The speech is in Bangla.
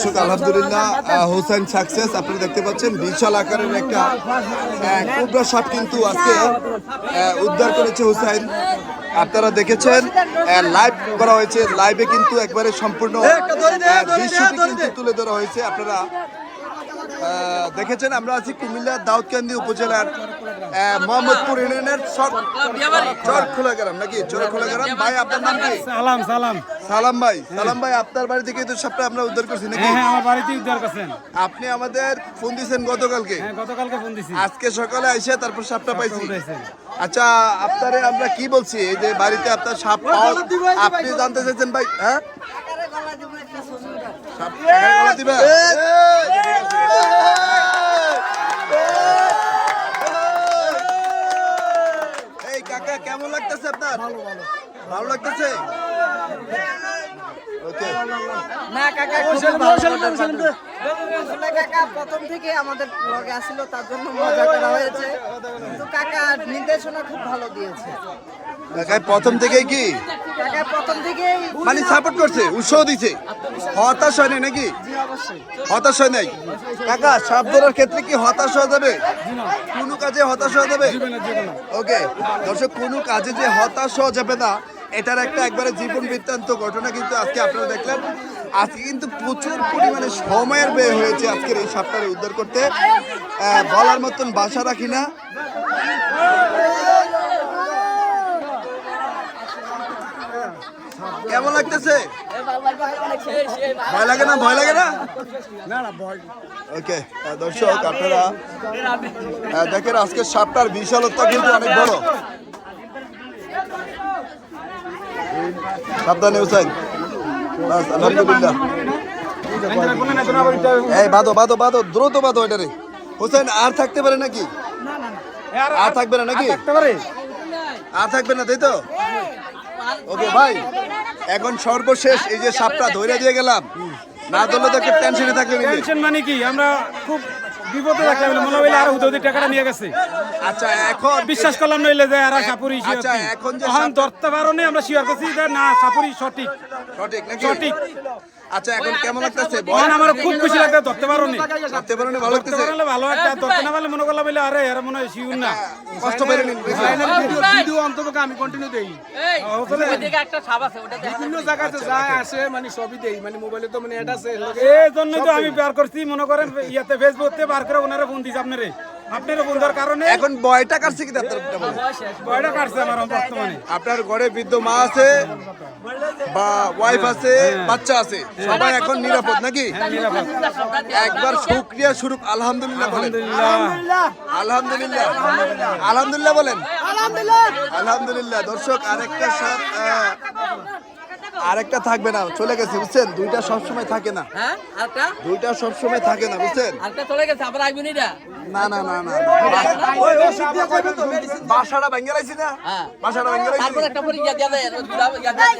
দর্শক আলহামদুলিল্লাহ হোসেন সাকসেস আপনারা দেখতে পাচ্ছেন বিশাল আকারের একটা কুবরা সাপ কিন্তু আজকে উদ্ধার করেছে হোসেন। আপনারা দেখেছেন লাইভ করা হয়েছে। লাইভে কিন্তু একবারে সম্পূর্ণ দৃশ্যটি কিন্তু তুলে ধরা হয়েছে। আপনারা দেখেছেন আমরা আছি কুমিল্লা দাউদকান্দি উপজেলার মোহাম্মদপুর ইউনিয়নের চরখোলা গ্রাম নাকি? চরখোলা গ্রাম। ভাই আপনার নাম কি? সালাম সালাম। সালাম ভাই সালাম ভাই আপনার বাড়ি থেকে তো সবটা আমরা উদ্ধার করছি নাকি? হ্যাঁ হ্যাঁ আমার বাড়িতে উদ্ধার করছেন। আপনি আমাদের ফোন দিয়েছেন গতকালকে? হ্যাঁ গতকালকে ফোন দিছি। আজকে সকালে আইসে তারপর সাপটা পাইছি। আচ্ছা আপনারে আমরা কি বলছি? এই যে বাড়িতে আপনার সাপ আপনি জানতে চাইছেন ভাই হ্যাঁ? সাপ দিবে? এই কাকা কেমন লাগতেছে আপনার? ভালো লাগতেছে? না কাকা প্রথম থেকে আমাদের ব্লগে আসছিল তার জন্য মজা করা হয়েছে। কিন্তু কাকা নির্দেশনা খুব ভালো দিয়েছে। কাকাই প্রথম থেকেই কি? মানে সাপোর্ট করছে উৎসাহ দিছে। হতাশ হয় নাই নাকি? জি অবশ্যই। হতাশ হয় নাই? কাকা সাপ ধরার ক্ষেত্রে কি হতাশ হয়ে যাবে? কোনো কাজে হতাশ হয়ে যাবে? ওকে দর্শক কোনো কাজে যে হতাশ হওয়া যাবে না এটার একটা একবারে জীবন বৃত্তান্ত ঘটনা কিন্তু আজকে আপনারা দেখলেন। আজকে কিন্তু প্রচুর পরিমাণে সময়ের ব্যয় হয়েছে আজকের এই সাপটারে উদ্ধার করতে। বলার মতন বাসা রাখি না। কেমন লাগতেছে? ভয় লাগে না? ভয় লাগে না? ওকে দর্শক আপনারা দেখেন আজকে সাপটার বিশালতা কিন্তু অনেক বড়। সাবধানে হুসাইন। বাস, আলহামদুলিল্লাহ। এই বাদো বাদো বাদো দ্রুত বাদো এটারে হুসাইন আর থাকতে পারে নাকি? আর থাকবে না নাকি? আর থাকবে না তাই তো? ওকে ভাই, এখন সর্বশেষ এই যে সাপটা ধরে দিয়ে গেলাম। না ধরলে তো একটা টেনশনে থাকলে টেনশন মানে কি? আমরা খুব বিপদে থাকলাম মনে হইলে আরও হুদৌদি টাকাটা নিয়ে গেছে। আচ্ছা এখন বিশ্বাস করলাম নইলে যে আর সাপুরি আচ্ছা, এখন যে এখন ধরতে পারো নি আমরা শিওর করছি যে না সাপুরি সঠিক। সঠিক নাকি? সঠিক। আচ্ছা এখন কেমন লাগতেছে? আমার খুব খুশি লাগছে ধরতে পারো নি ভাবতে পারেন ভালো ধরতে লাগতেছে? পারলে ভালো একটা ধরতে না পারলে মনে করলাম বলে আরে এরা মনে হয় শিউর না। কষ্ট পেরে নিন ভিডিও অন্তত আমি কন্টিনিউ দেই। বিভিন্ন জায়গাতে যায় আসে মানে সবই দেই। মানে মোবাইলে তো মানে এটা আছে এই জন্য তো আমি বার করছি মনে করেন ইয়াতে ফেসবুকতে করে ওনারা ফোন দিছে আপনারে। আপনারা ফোন দেওয়ার কারণে এখন বয়টা কাটছে কি বয়টা কাটছে আমার বর্তমানে। আপনার ঘরে বৃদ্ধ মা আছে বা ওয়াইফ আছে বাচ্চা আছে সবাই এখন নিরাপদ নাকি? নিরাপদ। একবার শুক্রিয়া স্বরূপ আলহামদুলিল্লাহ বলেন। আলহামদুলিল্লাহ। আলহামদুলিল্লাহ। আলহামদুলিল্লাহ বলেন। আলহামদুলিল্লাহ। দর্শক আরেকটা আরেকটা থাকবে না চলে গেছে বুঝছেন দুইটা সব সময় থাকে না হ্যাঁ আরেকটা দুইটা সবসময় থাকে না বুঝছেন আরেকটা চলে গেছে আবার আইবেন এটা না না না না বাসাটা ভেঙে রাখছি না হ্যাঁ। বাসাটা ভেঙে রাখছি তারপর একটা পরে ইয়া দিয়া দেয়